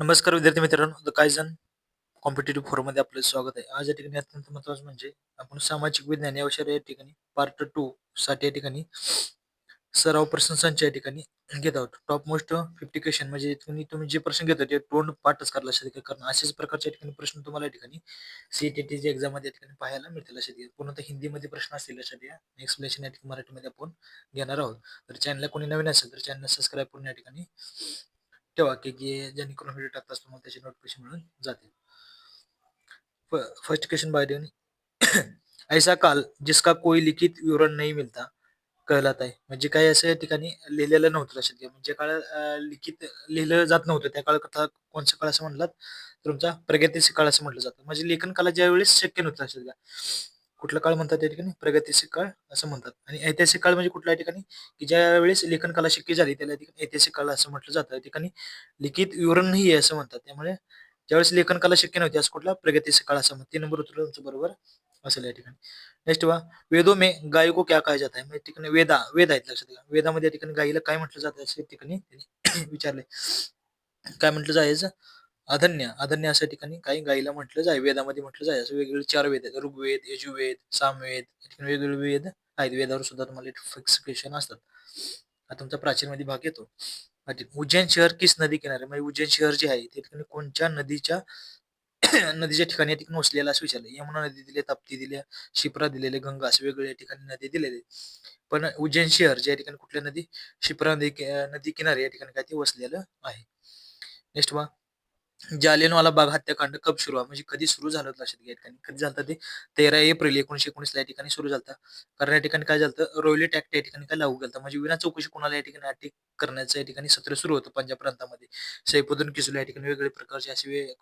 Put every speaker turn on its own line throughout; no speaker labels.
नमस्कार विद्यार्थी मित्रांनो द कायझन कॉम्पिटेटिव्ह फोरममध्ये आपलं स्वागत आहे. आज या ठिकाणी अत्यंत महत्वाचं म्हणजे आपण सामाजिक विज्ञान या विषयावर या ठिकाणी पार्ट टू साठी या ठिकाणी सराव प्रश्न संच या ठिकाणी घेत आहोत. टॉप मोस्ट फिफ्टी क्वेश्चन म्हणजे तुम्ही तुम्ही जे प्रश्न घेता ते तोंड पाठच करला लक्षात कारण अशाच प्रकारच्या ठिकाणी प्रश्न तुम्हाला या ठिकाणी सीईटीची एक्झाममध्ये या ठिकाणी पाहायला मिळतील लक्षात घ्या पूर्णतः हिंदीमध्ये प्रश्न असतील लक्षात घ्या एक्सप्लेनेशन या ठिकाणी मराठीमध्ये आपण घेणार आहोत. तर चॅनलला कोणी नवीन असेल तर चॅनल सबस्क्राईब करून या ठिकाणी ठेवा की की जेणेकरून व्हिडिओ टाकता असतो मग त्याचे नोटिफिकेशन मिळून जाते. फर्स्ट क्वेश्चन बाय देऊन ऐसा काल जिसका कोई लिखित विवरण नाही मिळता कहलाता आहे. म्हणजे काय असं या ठिकाणी लिहिलेलं नव्हतं लक्षात घ्या. म्हणजे काळ लिखित लिहिलं जात नव्हतं. त्या काळ कथा कोणचा काळ असं म्हणलात? तर तुमचा प्रगतीशील काळ असं म्हटलं जातं. म्हणजे लेखन कला ज्या वेळेस शक्य नव्हतं लक्षात घ्या. कुठला काळ म्हणतात त्या ठिकाणी? प्रगतीशील काळ असं म्हणतात. आणि ऐतिहासिक काळ म्हणजे कुठल्या ठिकाणी? की ज्या वेळेस लेखन कला शक्य झाली त्याला ठिकाणी ऐतिहासिक काळ असं म्हटलं जातं. त्या ठिकाणी लिखित विवरणही असं म्हणतात. त्यामुळे ज्यावेळेस लेखन कला शक्य नव्हती असं कुठला? प्रगतीशील काळ असं म्हणतात. तीन नंबर उत्तर तुमचं बरोबर असेल या ठिकाणी. नेक्स्ट वा वेदो मे गाय को क्या काय जात आहे म्हणजे ठिकाणी वेदा वेद आहेत लक्षात घ्या. वेदामध्ये या ठिकाणी गायीला काय म्हटलं जातं असं या ठिकाणी विचारले काय म्हटलं जायचं? अधन्य अधन्य अशा ठिकाणी काही गायीला म्हटलं जाय वेदामध्ये म्हटलं जाय. असं वेगवेगळे चार वेद आहेत. ऋग्वेद यजुवेद सामवेद या ठिकाणी वेगवेगळे वेद आहेत. वेदावर सुद्धा तुम्हाला फिक्स असतात. हा तुमचा प्राचीनमध्ये भाग येतो. उज्जैन शहर किस नदी किनारे? म्हणजे उज्जैन शहर जे आहे ते ठिकाणी कोणत्या नदीच्या नदीच्या ठिकाणी या ठिकाणी असं विचारलं. यमुना नदी दिली ताप्ती दिल्या शिप्रा दिलेले गंगा असे वेगवेगळ्या ठिकाणी नदी दिलेले पण उज्जैन शहर ज्या ठिकाणी कुठल्या नदी शिप्रा नदी नदी किनारे या ठिकाणी काय ते वसलेलं आहे. नेक्स्ट बघा जालियनवाला बाग हत्याकांड कब सुरू आहे? म्हणजे कधी सुरू झालं होतं लक्षात घ्या. या ठिकाणी कधी झालं ते? तेरा एप्रिल एकोणीशे एकोणीस या ठिकाणी सुरू झालं कारण या ठिकाणी काय झालं रोयलेट ऍक्ट या ठिकाणी काय लागू केलं म्हणजे विना चौकशी कोणाला या ठिकाणी अटक करण्याचं या ठिकाणी सत्र सुरू होतं पंजाब प्रांतामध्ये? सैफुद्दीन किसुला या ठिकाणी वेगवेगळ्या प्रकारचे असे वे-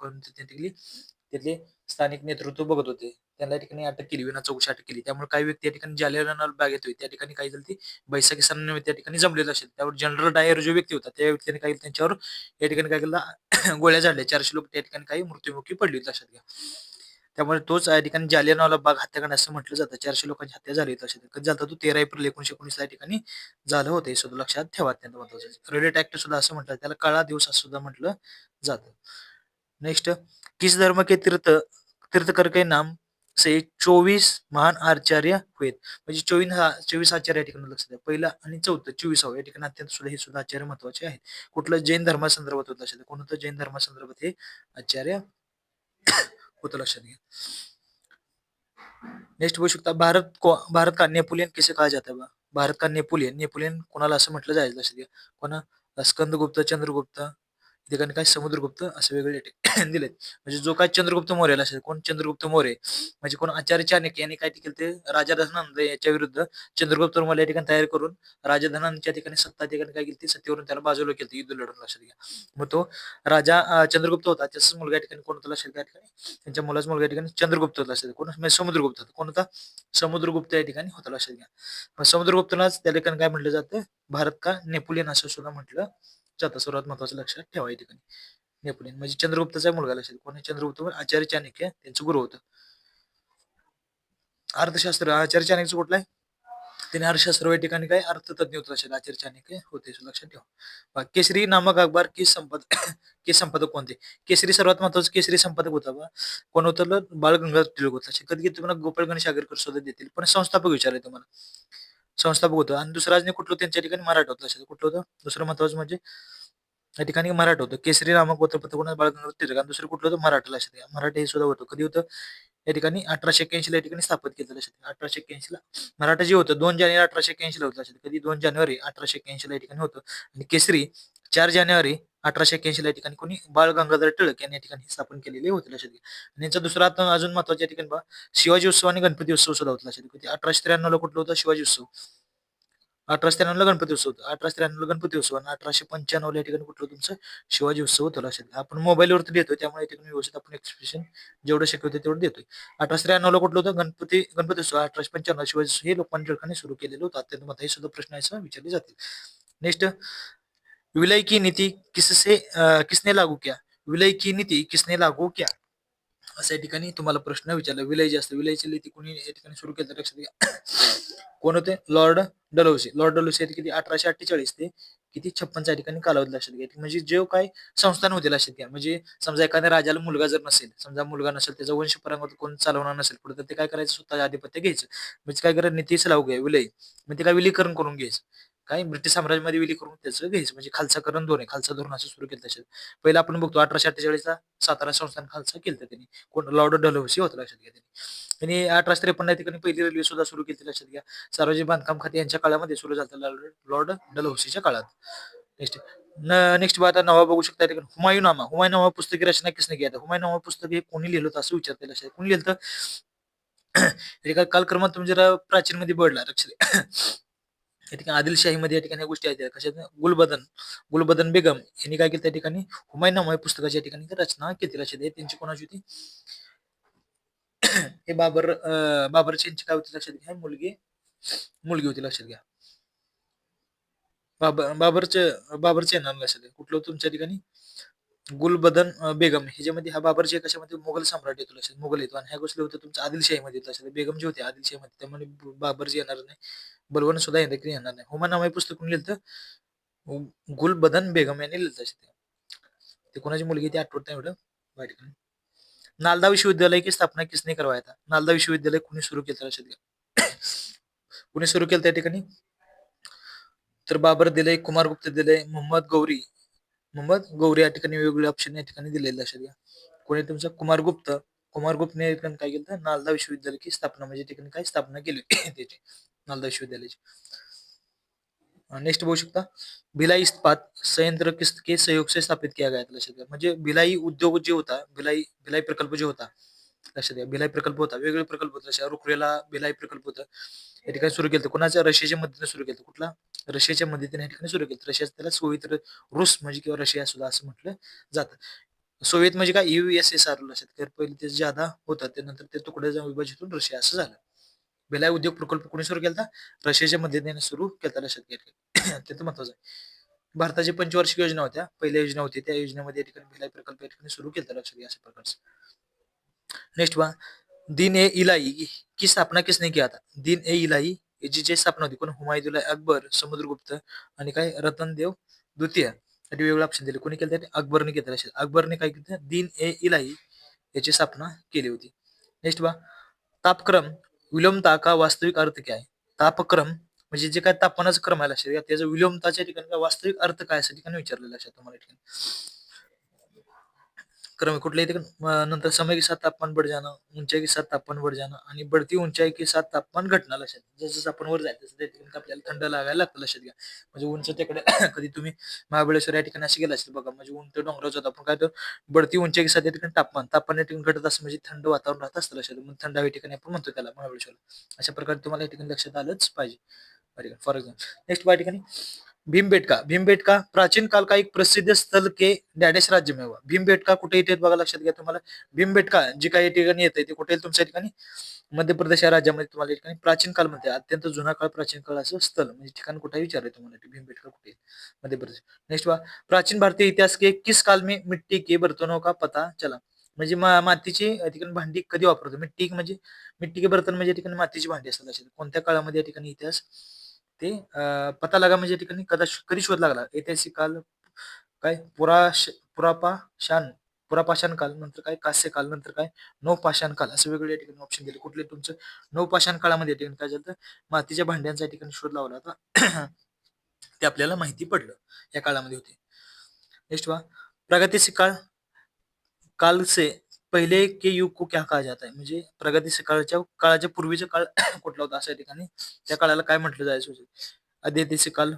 तिथले स्थानिक नेतृत्व बघत होते. त्यांना या ठिकाणी अटक केली विना चौकशी अटक केली. त्यामुळे काही व्यक्ती या ठिकाणी जालियनवाला बाग येतोय. त्या ठिकाणी काही झालं ती बैसाखी सणानिमित्त त्या ठिकाणी जमलेलं असेल त्यावर जनरल डायर जो व्यक्ती होता त्या व्यक्तीने काही त्यांच्यावर या ठिकाणी काय केलं गोळ्या झाडल्या. चारशे लोक त्या ठिकाणी काही मृत्युमुखी पडली लक्षात घ्या त्यामुळे तोच या ठिकाणी जालियनवाला बाग हत्याकांड असं म्हटलं जातं. चारशे लोकांची हत्या झाली होती लक्षात कधी झालं तो तेरा एप्रिल एकोणीशे एकोणीस या ठिकाणी झालं होतं. हे सुद्धा लक्षात ठेवा अत्यंत महत्वाचं रेलेट ऍक्ट सुद्धा असं म्हटलं त्याला काळा दिवस असं सुद्धा म्हटलं जातं. नेक्स्ट किस धर्म के तीर्थ तीर्थकर के नाम से चोवीस महान आचार्य हुएत? म्हणजे चोवीस हा चोवीस आचार्य या ठिकाणी लक्षात द्या. पहिला आणि चौथं चोवीसावं या ठिकाणी अत्यंत सुद्धा हे सुद्धा आचार्य महत्त्वाचे आहेत. कुठलं? जैन धर्मासंदर्भात होतं लक्षात द्या. कोण होतं जैन धर्मासंदर्भात हे आचार्य होतं लक्षात घ्या. नेक्स्ट बघू शकता भारत को भारत का नेपोलियन किसे कहा जाता है बा? भारत का नेपोलियन नेपोलियन कोणाला असं म्हटलं जायचं लक्षात घ्या. कोणा? स्कंदगुप्त चंद्रगुप्त ठिकाणी काय समुद्रगुप्त असे वेगळे दिलेत. म्हणजे जो काय चंद्रगुप्त मौर्य असेल कोण चंद्रगुप्त मौर्य म्हणजे कोण आचार्य चाणक्य यांनी काय केलं ते? राजा दशनंद याच्या विरुद्ध चंद्रगुप्त मौर्य या ठिकाणी तयार करून राजा धनांच्या ठिकाणी सत्ता ठिकाणी काय केली सत्तेवरून त्याला बाजूला केलं युद्ध लढून लक्षात घ्या. मग तो राजा चंद्रगुप्त होता. त्याचाच मुलगा या ठिकाणी कोण होता लक्षात घ्या. या ठिकाणी त्यांच्या मुलाचा मुलगा या ठिकाणी चंद्रगुप्त होता लक्षात कोण? म्हणजे समुद्रगुप्त होता. कोण होता? समुद्रगुप्त या ठिकाणी होता लक्षात घ्या. मग समुद्रगुप्तलाच त्या ठिकाणी काय म्हटलं जातं? भारत का नेपोलियन असं सुद्धा म्हटलं जातं सर्वात महत्वाचं लक्षात ठेवा या ठिकाणी. नेपोलियन. म्हणजे चंद्रगुप्तचा मुलगा लक्षात कोणी? चंद्रगुप्त म्हणजे आचार्य चाणक्य. त्यांचं गुरु होतं. अर्थशास्त्र. आचार्य चाणक्यचं कुठलं आहे? त्याने अर्थशास्त्र या ठिकाणी काय? अर्थतज्ञ होत लक्षात आचार्य चाणक्य होते. लक्षात ठेवा. बा, केसरी नामक अखबार केस संपादक के संपादक कोणते? केसरी सर्वात महत्वाचं केसरी संपादक होता बा. कोण होतं बाळ गंगाधर टिळक होता कधी कधी तुम्हाला गोपाळ गणेश आगरकर सुद्धा देतील. पण संस्थापक विचारले तुम्हाला. संस्थापक होतं आणि दुसरं राजने कुठलं त्यांच्या ठिकाणी मराठा होतं. लक्षात कुठलं होतं? दुसरं महत्वाचं म्हणजे या ठिकाणी मराठा होतं. केसरी नामक वृत्तपत्र कोणा बाळ टिळक आणि दुसरं कुठलं होतं? मराठा. लक्षात घ्या. मराठा हे सुद्धा होतं कधी होतं? या ठिकाणी अठराशे एक्क्याऐंशी या ठिकाणी स्थापित केलं. लक्षात घ्या. अठराशे एक्क्याऐंशी ला. मराठा जे होतं? दोन जानेवारी अठराशे एक्क्याऐंशी ला होतं. लक्षात कधी? दोन जानेवारी अठराशे एक्क्याऐंशी ला या ठिकाणी होतं. आणि केसरी चार जानेवारी अठराशे एक्क्याऐंशी या ठिकाणी कोणी? बाळ गंगाधर टिळक यांनी या ठिकाणी स्थापन केलेले होते. लक्षात घ्या. आणि यांचा दुसरा आता अजून महत्त्वाच्या ठिकाणी शिवाजी उत्सव आणि गणपती उत्सव सुद्धा होता. लक्षात अठराशे त्र्याण्णव ला कुठलं होतं? शिवाजी उत्सव. अठराशे त्र्याण्णवला गणपती उत्सव होता. अठराशे त्र्याण्णवला गणपती उत्सव आणि अठराशे पंच्याण्णवला या ठिकाणी कुठलं तुमचं शिवाजी उत्सव होतं लक्षात आपण मोबाईलवरती देतोय त्यामुळे या ठिकाणी व्यवस्थित आपण एक्सप्रेशन जेवढं शक्य होतं तेवढं देतोय. अठराशे त्र्याण्णवला कुठलं होतं? गणपती गणपती उत्सव. अठराशे पंच्याण्णव शिवाजी हे लोकमान्य टिळकांनी सुरू केलेलं होतं. अत्यंत मध्ये हे सुद्धा प्रश्न आहे विचारले जातील. नेक्स्ट विलय की किससे किसने लागू किया? विलय की नीति किसने लागू किया? असं या ठिकाणी तुम्हाला प्रश्न विचारला. विलय जे असतं विलयची लिहिती कोणी या ठिकाणी सुरू केलं? लक्षात घ्या. कोण होते? लॉर्ड डलोसी. लॉर्ड डलोसी किती? अठराशे अठ्ठेचाळीस ते किती? छप्पनच्या ठिकाणी कालावधी लक्षात घ्या. म्हणजे जे काय संस्थान होते लक्षात घ्या. म्हणजे समजा एखाद्या राजाला मुलगा जर नसेल समजा मुलगा नसेल त्याचा वंश परंपरा कोण चालवणार नसेल पुढे तर ते काय करायचं? स्वतः आधिपत्य घ्यायचं. म्हणजे काय करायचं? नीतीच लावू घ्या विलय म्हणजे काय विलीकरण करून घ्यायचं. काय ब्रिटिश साम्राज्यामध्ये विली करून त्याचं घ्यायचं. म्हणजे खालचा करण धोरण खालसा खालचा धोरण असं सुरू केलं तसे पहिला आपण बघतो अठराशे अठ्ठेचाळीसचा सातारा संस्थान खालसा केलं त्यांनी. कोण? लॉर्ड डलहौसी होता लक्षात घ्या त्यांनी. त्यांनी अठराशे त्रेपन्न ठिकाणी पहिली रेल्वे सुद्धा सुरू केली लक्षात घ्या. सार्वजनिक बांधकाम खाते यांच्या काळामध्ये सुरू झालं लॉर्ड डलहौसीच्या काळात. नेक्स्ट नेक्स्ट बात नावा बघू शकता या ठिकाणी. हुमायूनामा. हुमायूनामा पुस्तकी रचना किसने घ्या आता हुमायूनामा पुस्तक हे कोणी लिहिलं होतं असं विचारते लक्षात कोणी लिहिलं तर कालक्रमात तुम्ही जरा प्राचीन मध्ये बडला लक्षात या ठिकाणी आदिलशाहीमध्ये या ठिकाणी गोष्टी आहेत. कशा गुलबदन गुलबदन बेगम यांनी काय केलं त्या ठिकाणी? हुमायूनामा या पुस्तकाच्या ठिकाणी रचना केली. लक्षात आहे त्यांची कोणाची होती? हे बाबर बाबरची यांची काय होती लक्षात घ्या. मुलगी मुलगी होती लक्षात घ्या. बाबर बाबरचे बाबरचे येणार लक्षात घ्या कुठलं तुमच्या ठिकाणी? गुलबदन बेगम ह्याच्यामध्ये हा बाबरचे कशामध्ये? मुघल सम्राट येतो लक्षात मुघल येतो. आणि ह्या गोष्टी होत्या तुमच्या आदिलशाहीमध्ये लक्षात. बेगम जे होते आदिलशाहीमध्ये त्यामुळे बाबरजी येणार नाही. बलवन सुद्धा येणार येणार नाही. हुमा नाव हे पुस्तक कोणी लिहिलं गुलबदन बेगम यांनी लिहिलं ते कोणाची मुलगी ती आठवत नाही एवढं. वाईट नालदा विश्वविद्यालय की स्थापना किसने करवाया था? नालदा विश्वविद्यालय कुणी सुरू केलं लक्षात घ्या. कुणी सुरू केलं त्या ठिकाणी? तर बाबर दिले कुमारगुप्त दिले मोहम्मद गौरी मग गौरी या ठिकाणी वेगवेगळे ऑप्शन या ठिकाणी दिलेले लक्षात घ्या कोणी तुमचं कुमारगुप्त कुमारगुप्तने काय केलं? नालदा विश्वविद्यालयाची स्थापना म्हणजे ठिकाणी काय स्थापना केली त्याची नालदा विश्वविद्यालयाची. नेक्स्ट बघू शकता. भिलाई इस्पात संयंत्र किस्त के सहयोग से स्थापित किया गया लक्षात घ्या. म्हणजे भिलाई उद्योग जे होता भिलाई भिलाई प्रकल्प जे होता लक्षात घ्या. भिलाई प्रकल्प होता. वेगवेगळे प्रकल्प होते. लक्षात रुकरेला भिलाई प्रकल्प होता. या ठिकाणी सुरू केलं कोणाच्या? रशियाच्या मदतीने सुरू केलं कुठला? रशियाच्या मदतीने या ठिकाणी सुरू केलं रशिया त्याला सोवियत रुस म्हणजे किंवा रशिया सुद्धा असं म्हटलं जातं. सोवियत म्हणजे काय? युएसएसआर एस एस लक्षात पहिले ते ज्यादा होता त्यानंतर ते तुकडे जाऊन विभाजितून रशिया असं झालं. भिलाई उद्योग प्रकल्प कोणी सुरू केला रशियाच्या मदतीने सुरू केला लक्षात घ्या. अत्यंत महत्वाचं आहे. भारताची पंचवार्षिक योजना होत्या. पहिल्या योजना होती. त्या योजनेमध्ये या ठिकाणी भिलाई प्रकल्प या ठिकाणी सुरू केला लक्षात घ्या अशा प्रकारचं. नेक्स्ट वा दिन ए इलाई की स्थापना किसने किया था दिन ए इलाई याची जी स्थापना होती कोण? हुमायूदुल्ला अकबर समुद्रगुप्त आणि काय? रतनदेव द्वितीय. साठी वेगळं ऑप्शन दिले. कोणी केलं अकबरने केलं असेल अकबरने काय केलं दिन ए इलाई याची स्थापना केली होती. नेक्स्ट बा तापक्रम विलोमता का वास्तविक अर्थ काय तापक्रम म्हणजे जे काय तापमानाचा क्रम आहे लक्षात त्याचा विलोमताच्या ठिकाणी वास्तविक अर्थ काय अशा ठिकाणी विचारलेलं लक्षात तुम्हाला ठिकाणी. क्रम कुठल्याही नंतर समय के साथ तापमान बढ़ जाणं ऊंचाई के साथ तापमान बढ़ जाणं आणि बढ़ती ऊंचाई के साथ तापमान घटना लक्षात जसं जसं आपण वर जायचं त्या ठिकाणी आपल्याला थंड लागायला लागतं लक्षात घ्या. म्हणजे उंच तिकडे कधी तुम्ही महाबळेश्वर या ठिकाणी असे गेला असेल बघा म्हणजे उंच डोंगराच होता आपण काय तर बढती ऊंचाई के साथ या ठिकाणी तापमान तापमान या ठिकाणी घटत असं म्हणजे थंड वातावरण राहत असतं लक्षात मग थंड हवे ठिकाणी आपण म्हणतो त्याला महाबळेश्वर अशा प्रकारे तुम्हाला या ठिकाणी लक्षात आलंच पाहिजे. फॉर एक्झाम्पल नेक्स्ट या ठिकाणी. भीमबेटका. भीमबेटका प्राचीन काल का एक प्रसिद्ध स्थल के डॅडेश राज्य में भीमबेटका कुठे येते बघा लक्षात घ्या तुम्हाला. भीमबेटका जे काही ठिकाणी येते ते कुठे तुमच्या ठिकाणी? मध्य प्रदेश या राज्यामध्ये तुम्हाला ठिकाणी प्राचीन काल म्हणते अत्यंत जुना काळ प्राचीन काळ असं स्थल. म्हणजे ठिकाण कुठे विचारले तुम्हाला? भीमबेटका कुठे मध्य प्रदेश. नेक्स्ट वा प्राचीन भारतीय इतिहास के किस काल में मिट्टी के बर्तनों का पता चला. म्हणजे मातीची ठिकाणी भांडी कधी वापरतो? मिट्टी म्हणजे मिट्टी के बर्तन म्हणजे ठिकाणी मातीची भांडी असतात कोणत्या काळामध्ये या ठिकाणी इतिहास ते पता लगा म्हणजे ठिकाणी कदा कधी शोध लागला. ऐतिहासिक काल काय? पुराश पुरापाषाण पुरापाषाण काल नंतर काय? कास्य काल नंतर काय? नवपाषाण काल असं वेगवेगळ्या ठिकाणी ऑप्शन दिले कुठले तुमचं? नवपाषाण काळामध्ये ठिकाणी काय झालं? मातीच्या भांड्यांचा ठिकाणी शोध लावला होता. ते आपल्याला माहिती पडलं या काळामध्ये होते. नेक्स्ट वा प्रगतीशील काळ कालचे पहिले के युग को क्या कहा जाता है? म्हणजे प्रगतीशील काळाच्या काळाच्या पूर्वीचा काळ कुठला होता अशा ठिकाणी? त्या काळाला काय म्हटलं जायचं अध्यतीचे काल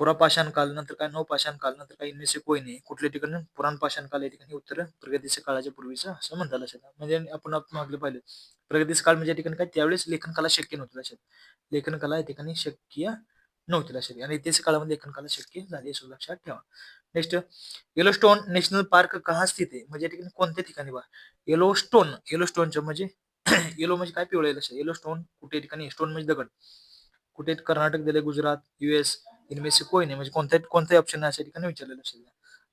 पुरापाषाण काल नंतर काय नवपाषाण काल नंतर काय इन्वेसे कोई नाही. कुठल्या ठिकाणी? पुराणपाषाण काल या ठिकाणी उत्तर प्रगतीच्या काळाच्या पूर्वीचं असं म्हणतात लक्षात म्हणजे आपण मागले पाहिलं. प्रगतीचा काळ म्हणजे ठिकाणी काय? त्यावेळेस लेखन कला शक्य नव्हती लक्षात. लेखन कला या ठिकाणी शक्य नव्हती लक्षात. आणि इतिहास काळामध्ये लेखन कला शक्य झाली असं लक्षात ठेवा. नेक्स्ट येलोस्टोन नॅशनल पार्क कहा स्थित आहे? म्हणजे ठिकाणी कोणत्या ठिकाणी बघा येलोस्टोन येलोस्टोनचं म्हणजे येलो म्हणजे काय पिवळे लक्षात येलो स्टोन कुठे ठिकाणी? स्टोन म्हणजे दगड. कुठे कर्नाटक दिले गुजरात युएस इन मेक्सिको कोई नाही म्हणजे कोणत्या कोणत्याही ऑप्शन अशा ठिकाणी विचारलेलं असेल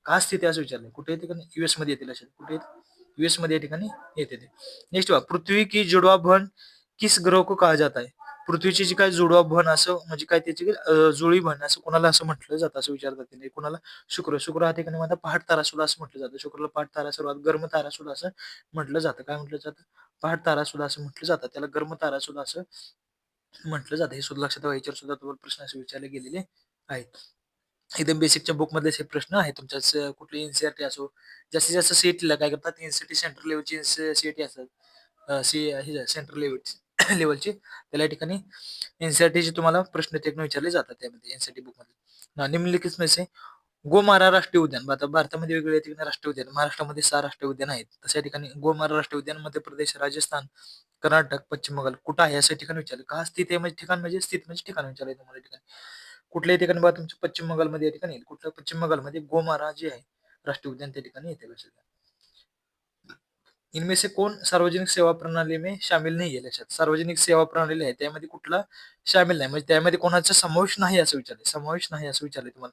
का स्थिती असं विचारलं कुठे ठिकाणी? युएसमध्ये येतील असेल कुठे युएसमध्ये या ठिकाणी येते ते. नेक्स्ट बघा पृथ्वी की जुडवा भन किस ग्रह को कहा जात आहे पृथ्वीची जी काय जुडवा भन असं म्हणजे काय त्याची जुळी भन असं कोणाला असं म्हटलं जातं असं विचारतात त्यांनी म्हणजे कोणाला शुक्र शुक्र हा ठिकाणी माझा पहाट तारा सुद्धा असं म्हटलं जातं. शुक्रला पहाट तारा सर्वात गर्म तारा सुद्धा असं म्हटलं जातं. काय म्हटलं जातं? पहाट तारा सुद्धा असं म्हटलं जातं. त्याला गर्म तारा सुद्धा असं म्हटलं जातं. हे सुद्धा लक्षात ठेवा. याच्यावर सुद्धा तुम्हाला प्रश्न असे विचारले गेलेले आहेत. एकदम बेसिकच्या बुक मधले हे प्रश्न आहे तुमच्या कुठले कुठली एनसीआरटी असो जास्तीत जास्त सीईटीला काय करतात? एनसीटी सेंट्रल लेवलची सीईटी असतात. सी सेंट्रल लेवल लेवलची त्याला या ठिकाणी एनसीआरटीचे तुम्हाला प्रश्न ते विचारले जातात त्यामध्ये एनसीआरटी बुकमध्ये निम्नलिखित में गोमारा राष्ट्रीय उद्यान. आता भारतामध्ये वेगवेगळ्या ठिकाणी राष्ट्रीय उद्यान. महाराष्ट्रामध्ये सहा राष्ट्रीय उद्यान आहेत. तशा ठिकाणी गोमारा राष्ट्रीय उद्यान मध्य प्रदेश राजस्थान कर्नाटक पश्चिम बंगाल कुठं आहे असं ठिकाण विचारलं. का स्थित आहे म्हणजे ठिकाण म्हणजे स्थित म्हणजे ठिकाण विचारलं तुम्हाला या ठिकाणी. कुठल्याही ठिकाणी बघा तुमच्या पश्चिम बंगालमध्ये या ठिकाणी येईल. कुठल्या पश्चिम बंगालमध्ये गोमारा जे आहे राष्ट्रीय उद्यान त्या ठिकाणी येते लक्षात घ्या. इनमें से कौन सार्वजनिक सेवा प्रणाली में शामिल नाही आहे लक्षात? सार्वजनिक सेवा प्रणाली आहे त्यामध्ये कुठला शामिल नाही. म्हणजे त्यामध्ये कोणाचा समावेश नाही असं विचारले. समावेश नाही असं विचारले तुम्हाला.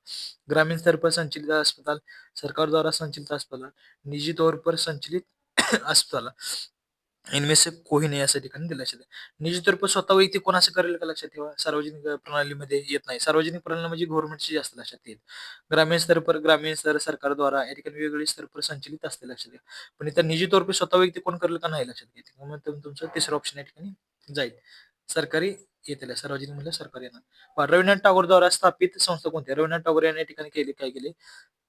ग्रामीण स्तर पर संचलित अस्पताल सरकार द्वारा संचलित अस्पताल निजी तौर पर संचलित अस्पताल. इनमें से कोही नाही असं ठिकाणी दिलं लक्षात घ्या. निजी स्वतः वैयक्तिक कोणाचं करेल का लक्षात ठेवा सार्वजनिक प्रणालीमध्ये येत नाही सार्वजनिक प्रणाली म्हणजे गव्हर्नमेंटची जास्त लक्षात येईल ग्रामीण स्तर पर ग्रामीण स्तर सरकारद्वारा या ठिकाणी वेगवेगळी स्तर पर संचलित असते लक्षात घ्या पण इथं निजी स्वतः व्यक्ती कोण करेल का नाही लक्षात घ्या त्यामुळे तुमचं तिसरं ऑप्शन या ठिकाणी जाईल सरकारी येतील सार्वजनिक म्हणजे सरकारी येणार. रवींद्रनाथ टागोर द्वारा स्थापित संस्था कोणती रविनाथ रवींद्रनाथ टागोर यांनी ठिकाणी केली काय केली?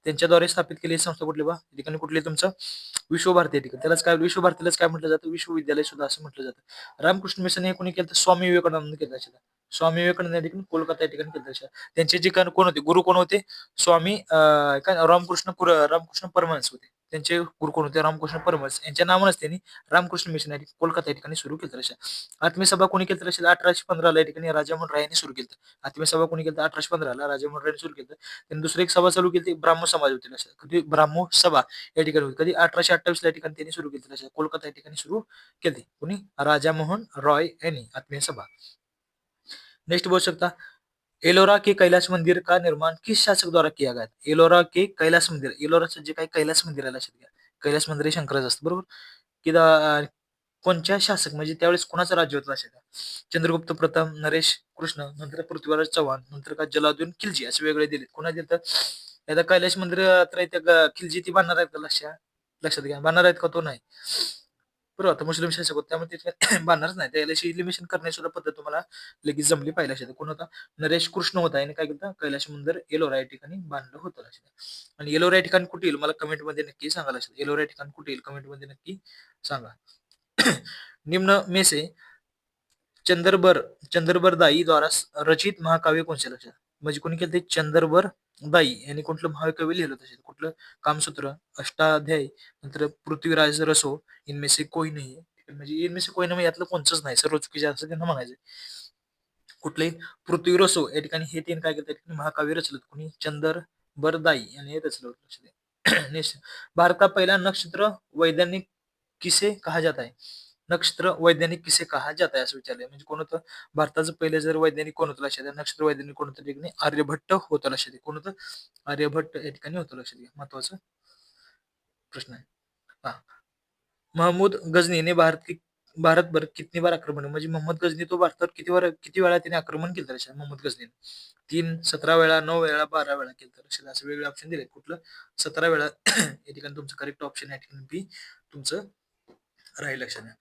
त्यांच्याद्वारे स्थापित केली संस्था कुठली बा? ठिकाणी कुठली तुमचं? विश्वभारती या ठिकाणी. त्यालाच काय विश्वभारतीलाच काय म्हटलं जातं? विश्वविद्यालय सुद्धा असं म्हटलं जातं. रामकृष्ण मिशन हे कोणी केलं तर स्वामी विवेकानंद केलं असेल स्वामी विवेकानंद या ठिकाणी कोलकाता या ठिकाणी केलं असेल त्यांचे जे कोण होते? गुरु कोण होते? स्वामी काय रामकृष्ण रामकृष्ण परमहंस होते. त्यांचे गुरु कोण होते रामकृष्ण परमस यांच्या नावानच त्यांनी रामकृष्ण मिशन ठिकाणी कोलकाता या ठिकाणी सुरू केलं असेल आत्मीय सभा कोणी केलं असेल अठराशे पंधराला या ठिकाणी राजा राय यांनी सुरू केलं आत्मीय सभा कोणी केलं अठराशे पंधराला राजा राय सुरू केलं त्यांनी दुसरी एक सभा चालू केली ब्राह्मण समाज होती लक्षात. कधी ब्राह्मो सभा या ठिकाणी होती. कधी अठराशे अठ्ठावीस या ठिकाणी त्यांनी सुरू केली असेल कोलकाता या ठिकाणी सुरू केली. कोणी? राजा मोहन रॉय यांनी आत्मीय सभा. नेक्स्ट बोलू शकता. एलोरा के कैलाश मंदिर का निर्माण किस शासक द्वारा किया गया? एलोरा के कैलाश मंदिर एलोराचं जे काही कैलास मंदिर आहे लक्षात घ्या कैलास मंदिर हे शंकराचं असतं बरोबर? की कोणत्या शासक म्हणजे त्यावेळेस कोणाचं राज्य होतं लक्षात घ्या चंद्रगुप्त प्रथम नरेश कृष्ण नंतर पृथ्वीराज चव्हाण नंतर का जलादून खिलजी असे वेगळे दिले कोणा देतं आता कैलाश मंदिर तर खिलजी ती बांधणार आहेत का? लक्षात लक्षात घ्या. बांधणार आहेत का तो? नाही. बरोबर आता मुस्लिम शासक होते त्यामुळे तिथे बांधणारच नाही. त्याला इलिमिनेशन करण्याची सुद्धा पद्धत तुम्हाला लगेच जमली पाहिजे असेल कोण होता? नरेश कृष्ण होता. याने काय केलं? कैलाश मंदिर एलोरा या ठिकाणी बांधलं होतं लक्षात आणि एलोरा या ठिकाणी कुठे येईल? मला कमेंटमध्ये नक्की सांगा लक्षात एलोरा या ठिकाणी कुठे येईल? कमेंटमध्ये नक्की सांगा. निम्न मेसे. चंद्रबर चंद्रबर दाई द्वारा रचित महाकाव्य कोणत्या लक्षात म्हणजे कोणी केलं ते चंद्रबर बाई यांनी कुठलं महाकाव्य लिहिलं तसे कुठलं कामसूत्र अष्टाध्याय नंतर पृथ्वीराज रसो इनमेसे कोई नाही म्हणजे इनमेसे कोई नाही म्हणजे यातलं कोणचंच नाही सर्व चुकीचे असं त्यांना म्हणायचं कुठले पृथ्वी रसो या ठिकाणी हे तीन काय केलं महाकाव्य रचलं कोणी? चंदर बरदाई यांनी हे रचलं होतं लक्षात भारत का पहिला नक्षत्र वैज्ञानिक किसे कहा जात आहे? नक्षत्र वैज्ञानिक किसे कहा जाता है असं विचारलंय. म्हणजे कोण होतं भारताचं पहिले जर वैज्ञानिक कोण होतं लक्षात नक्षत्र वैज्ञानिक कोण होतं ठिकाणी आर्यभट्ट होतं लक्षात घ्या. कोण होतं? आर्यभट्ट या ठिकाणी होतं लक्षात घ्या. महत्त्वाचा प्रश्न आहे. हा. महमूद गजनीने भारत की भारतभर किती बार आक्रमण म्हणजे मोहम्मद गजनी तो भारतावर किती वेळा किती वेळा त्याने आक्रमण केलं लक्षात? मोहम्मद गजनीने तीन सतरा वेळा नऊ वेळा बारा वेळा केलं लक्षात असं वेगळे ऑप्शन दिले कुठलं? सतरा वेळा. या ठिकाणी तुमचं करेक्ट ऑप्शन या ठिकाणी बी तुमचं राहील लक्षात घ्या.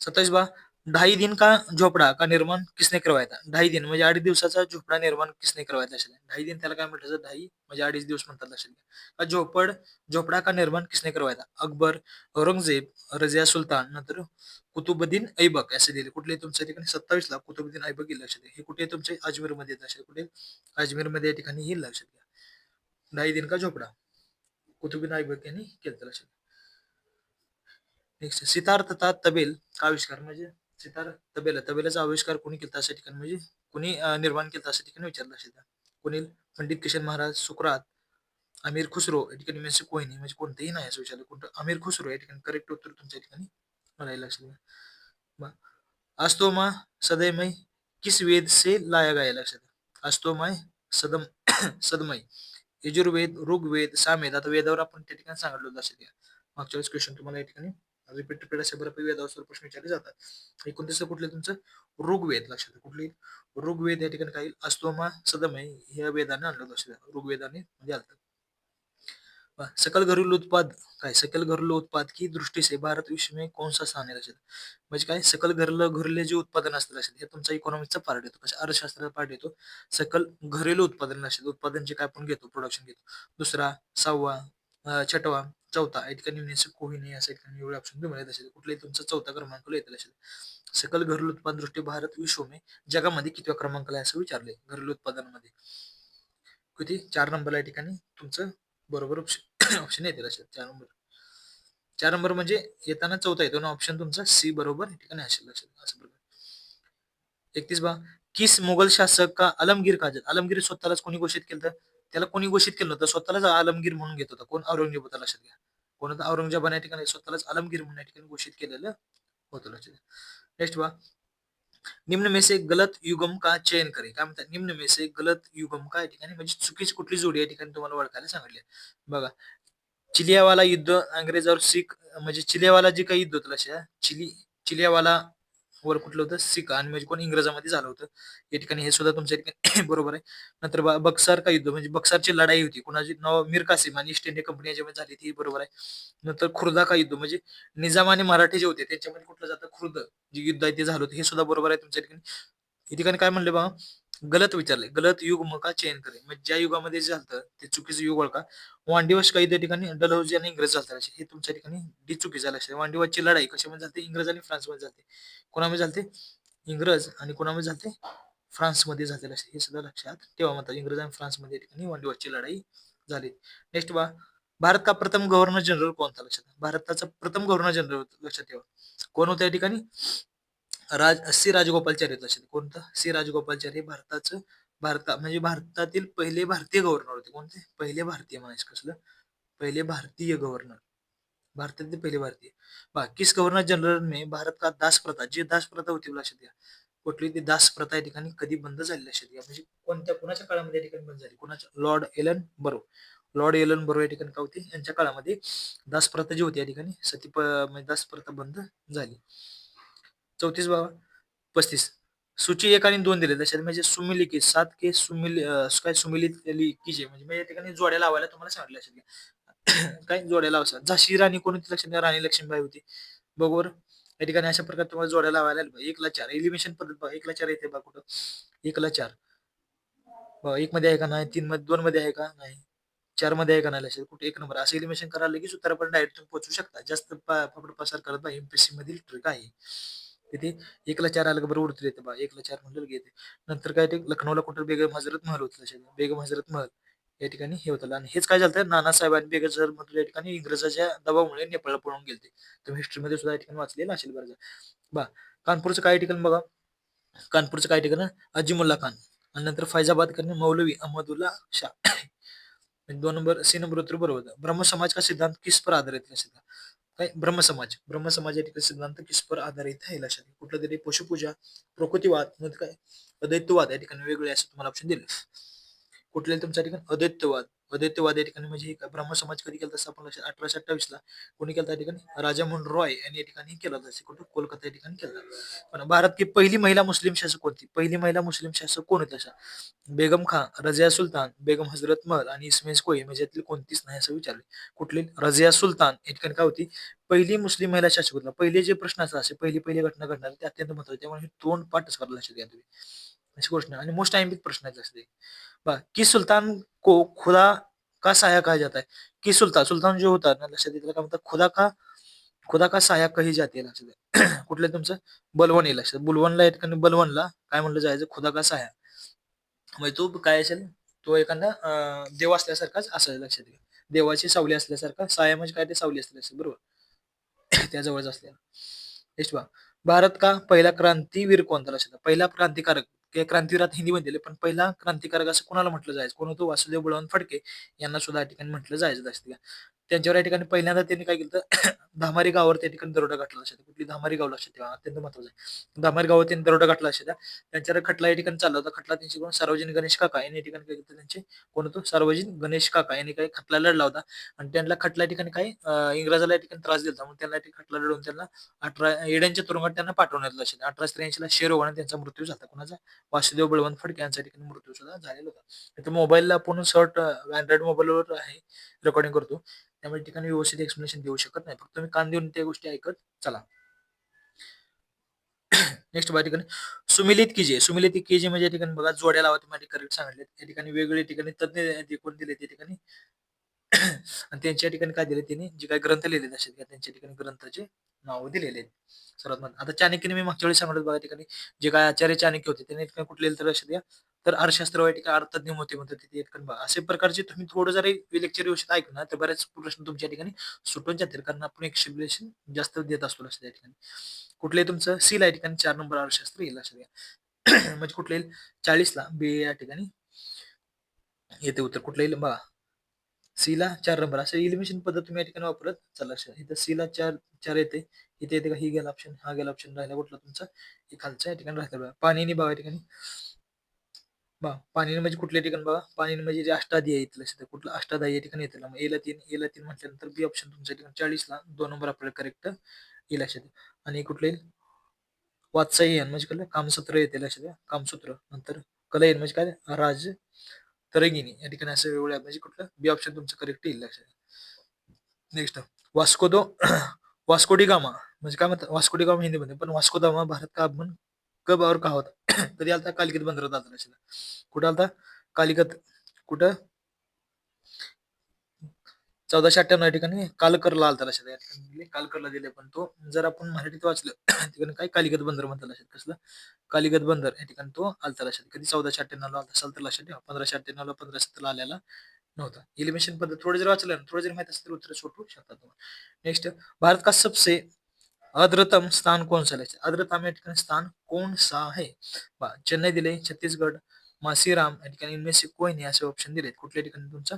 सत्तावीस बा ढाई दिन का झोपडा का निर्माण किसने करवाया था ढाई दिन म्हणजे अडीच दिवसाचा झोपडा निर्माण किसने करवाया लक्षात घ्या. ढाई दिन त्याला काय म्हटलं ढाई म्हणजे अडीच दिवस म्हणतात लक्षात घ्या. का झोपड झोपडा का निर्माण किसने करवाया था अकबर औरंगजेब रजिया सुलतान नंतर कुतुबुद्दीन ऐबक असे दिले कुठले तुमच्या ठिकाणी सत्तावीस ला कुतुबुद्दीन ऐबक येईल लक्षात घ्या. हे कुठे तुमचे अजमेरमध्ये येत असेल कुठे अजमेरमध्ये या ठिकाणी येईल लक्षात घ्या ढाई दिन का झोपडा कुतुबुद्दीन ऐबक यांनी केलं लक्षात घ्या. नेक्स्ट सितार तबेल. का आविष्कार? म्हणजे सितार तबेला. तबेलाचा आविष्कार कोणी केला अशा ठिकाणी? म्हणजे कोणी निर्माण केला अशा ठिकाणी विचारलं असेल कोणी? पंडित किशन महाराज सुकरात अमीर खुसरो या ठिकाणी म्हणजे कोहिनी नाही म्हणजे कोणतेही नाही असं विचारलं. कोणतं? अमीर खुसरो या ठिकाणी करेक्ट उत्तर तुमच्या ठिकाणी मला हे लक्षात घ्या. अस्तोमा सदैमय किस वेद से लाया गया लक्षात घ्या. अस्तोमय सदम सदमय. यजुर्वेद ऋग्वेद सामेद आता वेदावर आपण त्या ठिकाणी सांगितलं होतं लक्षात घ्या मागच्या वेळेस क्वेश्चन तुम्हाला या ठिकाणी रिपीट रिपीट असे बऱ्यापैकी वेदावर प्रश्न विचारले जातात. एकोणतीस कुठले तुमचं? ऋग्वेद लक्षात कुठले कुठली? ऋग्वेद या ठिकाणी काही अस्तोमा सदमय या वेदाने आणलं लक्षात ऋग्वेदाने म्हणजे आलं. सकल घरेलू उत्पाद काय? सकल घरेलू उत्पाद की दृष्टी से भारत विश्व में कौन सा स्थान आहे? लक्षात म्हणजे काय? सकल घरलं घरले जे उत्पादन असतं लक्षात हे तुमचा इकॉनॉमिकचा पार्ट येतो. कशा अर्थशास्त्राचा पार्ट येतो. सकल घरेलू उत्पादन लक्षात उत्पादन जे काय आपण घेतो प्रोडक्शन घेतो. दुसरा सहावा छठवा चौथा या ठिकाणी निम्न कोही नाही असं ऑप्शन बी येत असेल. कुठलाही तुमचा चौथा क्रमांक येत लक्षात सकल घरेलू उत्पादन दृष्टी भारत विश्वमे जगामध्ये कितव्या क्रमांकाला आहे असं विचारले घरेलू उत्पादनामध्ये. किती? चार नंबरला या ठिकाणी तुमचं बरोबर ऑप्शन ऑप्शन येते लक्षात चार नंबर चार नंबर म्हणजे येताना चौथा येतो ना ऑप्शन तुमचा सी बरोबर या ठिकाणी असेल असेल. असं प्रकार. एकतीस बा किस मुघल शासक का आलमगीर काजल आलमगीर स्वतःलाच कोणी घोषित केलं तर त्याला कोणी घोषित केलं होतं स्वतःलाच आलमगीर म्हणून घेत होता. कोण? औरंगजेब होता लक्षात घ्या. कोण होता औरंगजेबाने या ठिकाणी स्वतःलाच आलमगीर म्हणून या ठिकाणी घोषित केलेलं होतं लक्षात नेक्स्ट बा निम्न में से गलत युगम का चयन करे? काय म्हणतात? निम्न में से गलत युगम का या ठिकाणी? म्हणजे चुकीची कुठली जोडी या ठिकाणी तुम्हाला ओळखायला सांगितले बघा. चिलियावाला युद्ध अंग्रेजावर सिख म्हणजे चिलियावाला जे काही युद्ध होतं लक्षात चिली चिलियावाला वर कुठलं होतं? सिख. आणि म्हणजे कोण इंग्रजामध्ये झालं होतं. या ठिकाणी हे सुद्धा तुमच्या ठिकाणी बरोबर आहे. नंतर बक्सार का युद्ध. म्हणजे बक्सारची लढाई होती. कोणाची? नाव मीर कासिम आणि ईस्ट इंडिया कंपनी याच्यामध्ये झाली ती बरोबर आहे. नंतर खुर्दा का युद्ध. म्हणजे निजाम आणि मराठी जे होते त्यांच्यामध्ये कुठलं जातं? खुर्द. जे युद्ध आहे ते झालं होतं. हे सुद्धा बरोबर आहे तुमच्या ठिकाणी. या ठिकाणी काय म्हणले बा गलत विचारले. गलत युग मका चयन करे म्हणजे ज्या युगामध्ये झालं ते चुकीचं युग ओळखा. वांडीवश काही त्या ठिकाणी डलहौजी आणि इंग्रज झालता हे तुमच्या ठिकाणी डी चुकीचं लक्षात. आहे. वांडिवसची लढाई कशामध्ये झाली इंग्रज आणि फ्रान्समध्ये झाली कोणामध्ये झालते? इंग्रज आणि कोणामध्ये झालते? फ्रान्समध्ये झाले लक्षात. हे सुद्धा लक्षात ठेवा म्हणतात इंग्रज आणि फ्रान्समध्ये ठिकाणी वांडिवसची लढाई झाली. नेक्स्ट बा भारत का प्रथम गव्हर्नर जनरल कोणता? लक्षात. भारताचा प्रथम गव्हर्नर जनरल लक्षात ठेवा. कोण होता या ठिकाणी? राज सी राजगोपालचारी होते कोणतं? सी राजगोपालचारी हे भारताचं भारता म्हणजे भारतातील पहिले भारतीय गव्हर्नर होते. कोणते? पहिले भारतीय म्हणायचं कसलं? पहिले भारतीय गव्हर्नर भारतातील पहिले भारतीय. बाकीच गव्हर्नर जनरल भारत का दास प्रथा जी दास प्रथा होती लक्षात घ्या. कुठली? ती दास प्रथा या ठिकाणी कधी बंद झाली लक्षात घ्या. म्हणजे कोणत्या कोणाच्या काळामध्ये या ठिकाणी बंद झाली? कोणाच्या? Lord Ellenborough. Lord Ellenborough या ठिकाणी काय होती? यांच्या काळामध्ये दास प्रथा जी होती या ठिकाणी सती प- म्हणजे दास प्रथा बंद झाली. चौतीस बाबा पस्तीस. सूची एक आणि दोन दिले. त्याच्यात म्हणजे सुमिलिकी सात के सुमिल अं, काय सुमिलिकी जे. म्हणजे म्हणजे या ठिकाणी जोड्या लावायला तुम्हाला सांगितलं असेल. काय जोड्या लावायचं झाशी राणी कोण होती लक्षात घ्या राणी लक्ष्मीबाई होती. बरोबर? या ठिकाणी अशा प्रकारे तुम्हाला जोड्या लावायला आल्या. एकला चार. एलिमिनेशन पद्धत बघा. एकला चार येते बघा कुठं? एकला चार. बघा, एक मध्ये आहे का नाही? तीन मध्ये दोन मध्ये आहे का नाही? चारमध्ये आहे का नाही? लक्षात. कुठे? एक नंबर. असं एलिमिनेशन करायला लगेच उत्तरापर्यंत डायरेक्ट तुम्ही पोहोचू शकता. जास्त प- पसार करत नाही एमपीएससी मधील ट्रिक आहे. तिथे एकला चार आलं बरोबर उत्तर येते बा एकला चार म्हणलं घेते नंतर काय ते लखनौला कुठं बेगम हजरत महल होतं बेगम हजरत महल. या ठिकाणी हे होतं. आणि हेच काय झालं नानासाहेब आणि बेगम हजरत महल या ठिकाणी इंग्रजाच्या दबावामुळे नेपाळला पळून गेले तुम्ही हिस्ट्रीमध्ये सुद्धा या ठिकाणी वाचलेलं असेल बरं बा कानपूरचं काय ठिकाण बघा. कानपूरचं काय ठिकाण? अजिमुल्ला खान. आणि नंतर फैजाबाद करणे मौलवी अहमदुल्ला शाह. दोन नंबर सी नंबर उत्तर बरोबर होतं. ब्रह्म समाज का सिद्धांत किस पर आधारित आहे? काय? ब्रह्मसमाज. समाज ब्रह्म या ठिकाणी सिद्धांत किस्पर आधारित आहे लक्षात घ्या. कुठलं तरी पशुपूजा प्रकृतीवाद नंतर काय? अद्वैतवाद या ठिकाणी वेगळे असं तुम्हाला ऑप्शन दिले. कुठले तुमच्या ठिकाणी अद्वैतवाद अद्वैतवाद या ठिकाणी म्हणजे ब्रह्मसमाज ब्रह्म समाज कधी केला तसं आपण अठराशे अठ्ठावीस ला कोणी केला त्या ठिकाणी? राजा म्हणून रॉय यांनी या ठिकाणी केला तसे कुठं? कोलकाता या ठिकाणी केला. पण भारत की पहिली महिला मुस्लिम शासक कोणती? पहिली महिला मुस्लिम शासक कोण होती अशा? बेगम खान रजिया सुलतान बेगम हजरत महल आणि इस्मेल कोई म्हणजे यातली कोणतीच नाही असं विचारले. कुठली? रजिया सुलतान या ठिकाणी काय होती? पहिली मुस्लिम महिला शासक होता पहिले जे प्रश्न असतात असे पहिली पहिली घटना घडणार ते अत्यंत महत्त्वाचे त्यामुळे तोंड पाठच करायला लक्षात घ्या तुम्ही. अशी गोष्ट आणि मोस्ट आयम्बिक प्रश्न आहेत असते कि सुल्तान को खुदा का साया कहा जाता है? कि सुल्तान सुल्तान जो होता ना लक्षात येईल काय म्हणतात? खुदा का खुदा का साया कही जाते लक्षात द्या. कुठलं तुमचं? बलवण येईल लक्षात बुलवणला येत का बलवणला. काय म्हणलं जायचं? खुदा का साया. म्हणजे तो काय असेल? तो एखादा देव असल्यासारखाच असेल लक्षात घ्या देवाची सावली असल्यासारखा. साया म्हणजे काय? ते सावली असल्या असेल बरोबर? त्या जवळच नेक्स्ट बा. भारत का पहिला क्रांतीवीर कोणता लक्षात पहिला क्रांतिकारक क्रांतिरात हिंदी दिले. पण पहिला क्रांतिकारक असं कोणाला म्हटलं जायचं? कोण होतो? वासुदेव बळवंत फडके यांना सुद्धा या ठिकाणी म्हटलं जायचं असते त्यांच्यावर या ठिकाणी पहिल्यांदा त्यांनी काय केलं धामारी गावावर त्या ठिकाणी दरोडा घातला लक्षात कुठली धामारी गाव लक्षात ठेवा अत्यंत महत्वाचं आहे. धामारी गावावर त्यांनी दरोडा घातला लक्षात त्यांच्यावर खटला या ठिकाणी चालला होता. खटला त्यांच्याकडून सार्वजनिक गणेश काका. यांनी या ठिकाणी काय केलं त्यांचे कोण होतो? सार्वजनिक गणेश काका. यांनी काही खटला लढला होता. आणि त्यांना खटला या ठिकाणी काही इंग्रजाला या ठिकाणी त्रास दिला म्हणून त्यांना खटला लढवून त्यांना अठरा येड्यांच्या तुरुंगात त्यांना पाठवण्यात आलं लक्षात ला त्र्याऐंशीला शेरोगाने त्यांचा मृत्यू झाला कोणाचा? वासुदेव बळवंत फडके यांच्या ठिकाणी मृत्यू सुद्धा झालेला होता. इथं मोबाईलला आपण शॉर्ट अँड्रॉइड मोबाईलवर आहे. रेकॉर्डिंग करतो. त्यामुळे ठिकाणी व्यवस्थित एक्सप्लेनेशन देऊ शकत नाही. फक्त तुम्ही कान देऊन त्या गोष्टी ऐकत चला. नेक्स्ट बघा ठिकाणी. सुमिलित किजे सुमिलित किजे म्हणजे ठिकाणी बघा जोड्या लावा तुम्हाला करेक्ट सांगितले या ठिकाणी वेगवेगळे ठिकाणी तज्ञ कोण दिले त्या ठिकाणी? आणि त्यांच्या ठिकाणी काय दिले त्यांनी? जे काही ग्रंथ लिहिलेले असतात का त्यांच्या ठिकाणी ग्रंथाचे नाव दिलेले आहेत. सर्वात आता चाणक्यने मी मागच्या वेळी सांगितलं बघा ठिकाणी जे काय आचार्य चाणक्य होते त्यांनी ठिकाणी कुठले तर लक्ष द्या. तर अर्थशास्त्र या ठिकाणी अर्थज्ञ होते म्हणतात तिथे ठिकाणी असे प्रकारचे तुम्ही थोडं जरी लेक्चर व्यवस्थित ऐकलं ना तर बरेच प्रश्न तुमच्या ठिकाणी सुटून जातील. कारण आपण एक्सप्लेनेशन जास्त देत असतो लक्ष त्या ठिकाणी. कुठले तुमचं सी ला या ठिकाणी चार नंबर अर्थशास्त्र येईल लक्षात घ्या. म्हणजे कुठले चाळीसला बी या ठिकाणी येते उत्तर. कुठलं येईल बघा सी ला चार नंबर असं इलिमिनेशन पद्धत तुम्ही या ठिकाणी वापरत चला इथं सी ला चार चार येते. इथे येते का? ही गेला ऑप्शन हा गेला ऑप्शन राहिला कुठला तुमचा? हे खालचा या ठिकाणी राहिला पाणी आणि बाबा या ठिकाणी. बा पाणी म्हणजे कुठल्या ठिकाणी बघा पाणी म्हणजे जे अष्टाधी आहे इथलं सध्या कुठलं अष्टाधाई या ठिकाणी येतील. मग एला तीन एला तीन म्हटल्यानंतर बी ऑप्शन तुमच्या ठिकाणी चाळीसला दोन नंबर आपल्याला करेक्ट येईल अशा आणि कुठले येईल? वात्सायन म्हणजे कळलं? कामसूत्र येते लक्षात कामसूत्र. नंतर कलयन म्हणजे काय? राज तरगिनी या ठिकाणी असं वेगळं म्हणजे कुठलं? बी ऑप्शन तुमचं करेक्ट येईल लक्षात नेक्स्ट वास्कोदो वास्कोडी गामा म्हणजे काय म्हणतात? वास्कोडी गामा हिंदीमध्ये पण वास्को दामा भारत का आगमन कब और का होता? कधी आलता कालिकत बंदरात आलता लक्षात कुठं आलता? कालिकत. कुठं? चौदाशे अठ्ठ्याण्णव या ठिकाणी कालकरला आलता लक्षात या ठिकाणी. कालकरला दिले पण तो. जर आपण मराठीत वाचलं ठिकाणी काय कालिकत बंदर म्हणतात लक्षात? कसलं? कालिकत बंदर या ठिकाणी तो आलता लक्षात. कधी चौदाशे अठ्ठ्याण्णवला आलता? असेल तर लक्षात ठेवा. पंधराशे अठ्ठ्याण्णवला पंधरा सत्तरला आलेला नव्हता. एलिमिनेशन पद्धत थोडं जर वाचलं थोडं जर माहीत असेल तर उत्तर सोडू शकता तुम्हाला. नेक्स्ट भारत का सबसे अद्रतम स्थान कौन सा अद्रतम या ठिकाणी स्थान कोण सा आहे? बा चेन्नई दिले छत्तीसगड मासीराम या ठिकाणी मेसी कोयने असे ऑप्शन दिलेत. कुठल्या ठिकाणी तुमचा?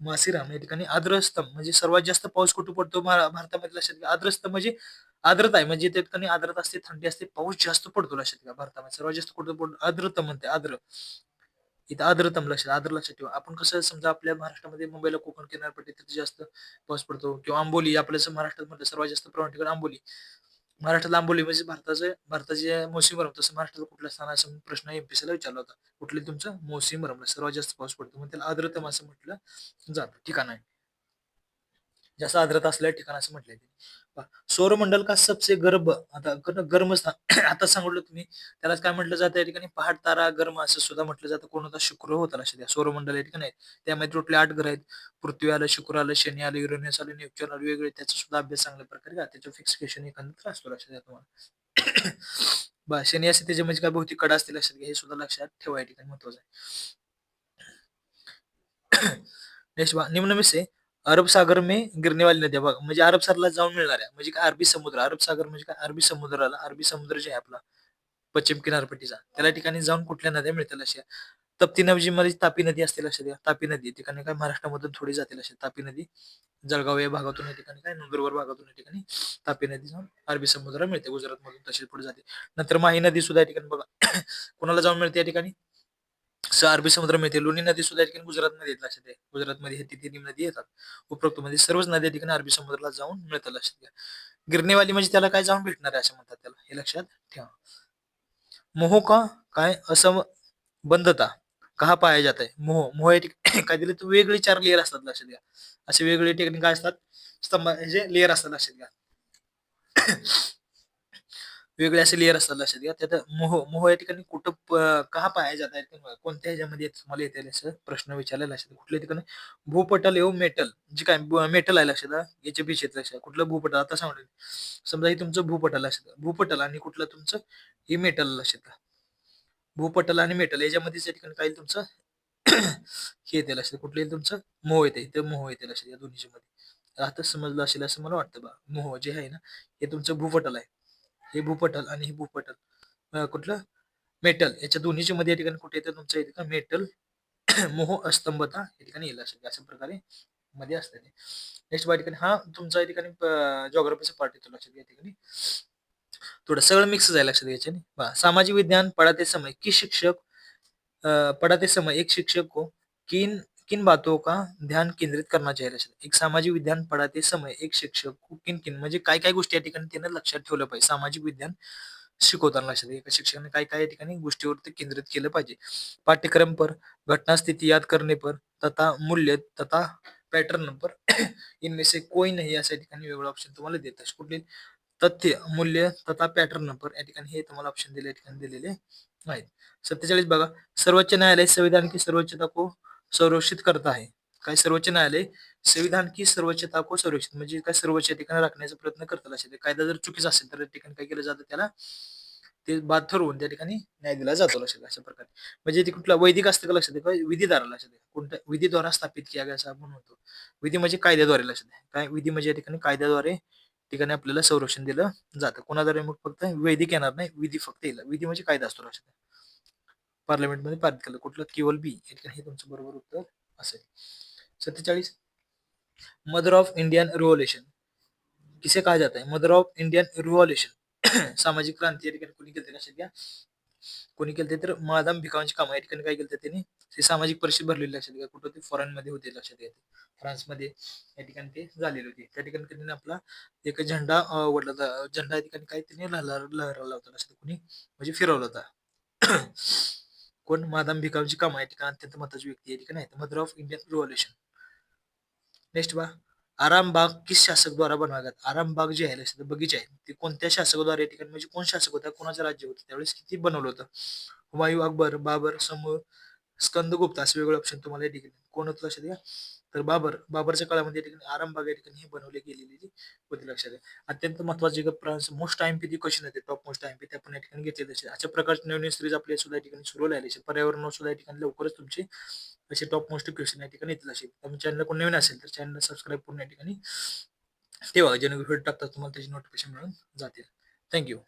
मासीराम या ठिकाणी आद्रस्तम म्हणजे सर्वात जास्त पाऊस कुठे पडतो? भारतामध्ये लक्षात घ्या आद्रस्तम म्हणजे आर्द्रता आहे. म्हणजे त्या ठिकाणी आर्द्रता असते थंडी असते पाऊस जास्त पडतो लक्षात घ्या भारतामध्ये. सर्वात जास्त कुठं पडतो? आर्द्रतम म्हणते आर्द्र. इथं आर्द्रतम लक्षात आर्द्र लक्षात ठेवा. आपण कसं समजा आपल्या महाराष्ट्रामध्ये मुंबईला कोकण किनारपट्टी तिथे जास्त पाऊस पडतो किंवा आंबोली आपल्या महाराष्ट्रात म्हटलं सर्वात जास्त प्रमाण ठिकाण आंबोली. महाराष्ट्रात आंबोली म्हणजे भारताचं भारताचे मोसमी तसं महाराष्ट्रात कुठल्या स्थानाचा प्रश्न एमपीसीला विचारला होता. कुठले तुमचं? मोसमी रमला सर्वात जास्त पाऊस पडतो. मग त्याला आर्द्रतम असं म्हटलं जातं ठिकाण आहे. जास्त आर्द्रता असलेल्या ठिकाण असं म्हटलंय सौरमंडल का सबसे गर्भ आता गर्म स्थान. आता सांगितलं तुम्ही त्यालाच काय म्हटलं जातं या ठिकाणी पहाड तारा गर्म असं सुद्धा म्हटलं जातं. कोण होता? शुक्र होता लक्षात द्या सौरमंडल या ठिकाणी त्यामध्ये टोटले आठ ग्रह आहेत? पृथ्वी आलं शुक्र आलं शनी आलं युरेनियस आलं न्यूक्चर आलं वेगळे. त्याचा सुद्धा अभ्यास चांगल्या प्रकारे का त्याचं फिक्सिकेशन एखादं असतो लक्षात द्या तुम्हाला. बा शनी असते त्याच्या म्हणजे काय? भौतिक कडा असते लक्षात घ्या. हे सुद्धा लक्षात ठेवा या ठिकाणी महत्वाचं आहे. नेक्स्ट बा निम्न में से अरब सागर में गिरने वाली नद्या बघा म्हणजे अरब सागरला जाऊन मिळणाऱ्या म्हणजे काय अरबी समुद्र अरब सागर म्हणजे काय अरबी समुद्राला अरबी समुद्र जे आहे आपला पश्चिम किनारपट्टीचा त्याला ठिकाणी जाऊन कुठल्या नद्या मिळतील अशा? तप्ती नदी मध्ये म्हणजे तापी नदी असते लक्षात घ्या तापी नदी ठिकाणी काय महाराष्ट्रामधून थोडी जाते लक्षात तापी नदी. जळगाव या भागातून या ठिकाणी काय नंदुरबार भागातून या ठिकाणी तापी नदी जाऊन अरबी समुद्राला मिळते. गुजरात मधून तशीच पुढे जाते. नंतर माही नदी सुद्धा या ठिकाणी बघा कोणाला जाऊन मिळते या ठिकाणी? स- अरबी समुद्र मिळते लोणी नदी सुद्धा या ठिकाणी गुजरातमध्ये येत लक्षात आहे गुजरातमध्ये हे तिथे नदी येतात. उपरोक्त मध्ये सर्वच नद्या ठिकाणी अरबी समुद्राला जाऊन मिळतात लक्षात घ्या. गिरणेवाली म्हणजे त्याला काय जाऊन भेटणार आहे असं म्हणतात त्याला हे लक्षात ठेवा. मोह का काय असं बंधता कहा पाया जात आहे मोह मोह काय दिले तर वेगळे चार लेअर असतात लक्षात घ्या. असे वेगळे ठिकाणी काय असतात? स्तंभ जे लेअर असतात लक्षात घ्या. वेगळे असे लेअर असतात लक्षात घ्या. त्यात मोह मोह या ठिकाणी कुठं प- का पाया जात आहे कोणत्या ह्याच्यामध्ये तुम्हाला येते असं प्रश्न विचारला लक्षात कुठल्या ठिकाणी? भूपटल येऊ मेटल. जे काय मेटल आहे लक्षात घ्या. बीच येत लक्षात. कुठलं भूपटल? आता सांगतो समजा हे तुमचं भूपटल लक्षात घ्या. भूपटल आणि कुठलं तुमचं? हे मेटल लक्षात घ्या. भूपटल आणि मेटल याच्यामध्ये या ठिकाणी काय येईल तुमचं? हे येते लक्षात. कुठलं येईल तुमचं? मोह येते. इथे मोह येते लक्षात या दोन्हीच्या मध्ये आता समजलं असेल असं मला वाटतं बा. मोह जे आहे ना हे तुमचं भूपटल आहे. हे भूपटल आणि हे भूपटल. कुठलं? मेटल. याच्या दोन्हीच्या मध्ये या ठिकाणी कुठे येतं? तुमचं येतं का मेटल मोह अस्तंभता या ठिकाणी येईल असेल अशा प्रकारे मध्ये असतं नेक्स्ट या ठिकाणी हा तुमचा या ठिकाणी जॉग्राफीचा पार्ट येतो लक्षात या ठिकाणी. थोडं सगळं मिक्स जायला लक्षात घ्यायचे सामाजिक विज्ञान पढ़ाते समय की शिक्षक पडाते पढ़ाते समय एक शिक्षक हो, को किन किन बातों का ध्यान केंद्रित करना चाहिए लक्षात एक सामाजिक विज्ञान पढ़ाते समय एक शिक्षक को किन किन, म्हणजे काय काय गोष्टी या ठिकाणी त्यानं लक्षात ठेवलं पाहिजे? सामाजिक विज्ञान शिकवताना लक्षात. एका शिक्षकाने काय काय या ठिकाणी गोष्टीवरती केंद्रित केलं पाहिजे? पाठ्यक्रम पर घटना स्थिति याद करने पर, तथा मूल्य, तथा पॅटर्न पर इनमें से कोई नाही अशा ठिकाणी वेगळं ऑप्शन तुम्हाला देत आहे कुठले तथ्य, मूल्य, तथा पॅटर्न नंबर या ठिकाणी हे तुम्हाला ऑप्शन दिले ठिकाणी दिलेले आहेत. सत्तेचाळीस बघा. सर्वोच्च न्यायालय संविधान की सर्वोच्चता को संरक्षित करत आहे. काय सर्वोच्च न्यायालय संविधान की सर्वोच्चता को संरक्षित म्हणजे काय सर्वोच्च या ठिकाणी राखण्याचा प्रयत्न करतात असे. कायदा जर चुकीचा असेल तर ठिकाणी काय केलं जातं त्याला? ते बाद ठरवून त्या ठिकाणी न्याय दिला जातो लक्षात अशा प्रकारे. म्हणजे ते कुठला वैदिक असतं का लक्षात विधीद्वारा लक्षात कोणत्या विधीद्वारा स्थापित किया गया असं आपण म्हणतो. विधी म्हणजे कायद्याद्वारे लक्षात घ्या. काय विधी म्हणजे या ठिकाणी कायद्याद्वारे ठिकाणी आपल्याला संरक्षण दिलं जातं. कोणाद्वारे मग फक्त? वैदिक येणार नाही. विधी फक्त येईल. विधी म्हणजे कायदा असतो लक्षात पार्लमेंटमध्ये पारित केलं. कुठलं केवल बी ठिकाणी हे तुमचं बरोबर उत्तर असेल. सत्तेचाळीस. मदर ऑफ इंडियन रिव्हॉल्युशन किसे कहा जात आहे मदर ऑफ इंडियन रिव्हॉल्युशन सामाजिक क्रांती या ठिकाणी कोणी केलं लक्षात घ्या. कोणी केलं तर मादाम भिकावांची कामं. या ठिकाणी काय केलं त्यांनी? ते सामाजिक परिषद भरलेली लक्षात घ्या. कुठं ते फॉरेन मध्ये होते लक्षात घ्या फ्रान्समध्ये या ठिकाणी ते झालेले होते. त्या ठिकाणी त्यांनी आपला एक झेंडा ओढला वडला होता. झेंडा या ठिकाणी काय त्यांनी लहरा लहरावला होता. लक्षात कोणी? म्हणजे फिरवला होता. कोण मादाम काम आहे या ठिकाणी अत्यंत महत्वाची व्यक्ती आहे ठिकाण आहे mother of Indian revolution next बा आरामबाग किस शासक द्वारा बनवाया गया आरामबाग जे आहे लक्षात बगीचे आहे. ते कोणत्या शासकाद्वारे या ठिकाणी? म्हणजे कोण शासक होता? कोणाचं राज्य होतं? त्यावेळेस किती बनवलं होतं? हुमायू अकबर बाबर समूह स्कंदगुप्त असे वेगळे ऑप्शन तुम्हाला या ठिकाणी. कोण होतं लक्षात घ्या? तर बाबर बाबरच्या काळामध्ये ठिकाणी आरामबाग या ठिकाणी हे बनवले गेलेली होती लक्षात आहे. अत्यंत महत्त्वाचे मोस्ट टाइम पी क्वेश्चन येते टॉप मोस्ट टाइम पी ते आपण या ठिकाणी घेतले असे अशा प्रकारचे नवीन सिरीज आपल्या सुद्धा या ठिकाणी सुरू राहिले पर्यावरण सुद्धा या ठिकाणी लवकरच तुमचे असे टॉप मोस्ट क्वेश्चन या ठिकाणी येतील असे. त्यामुळे चॅनल कोण नवीन असेल तर चॅनल सबस्क्राईब करून या ठिकाणी ठेवा. जेणेकरून टाकतात तुम्हाला त्याची नोटिफिकेशन मिळून जातील. थँक्यू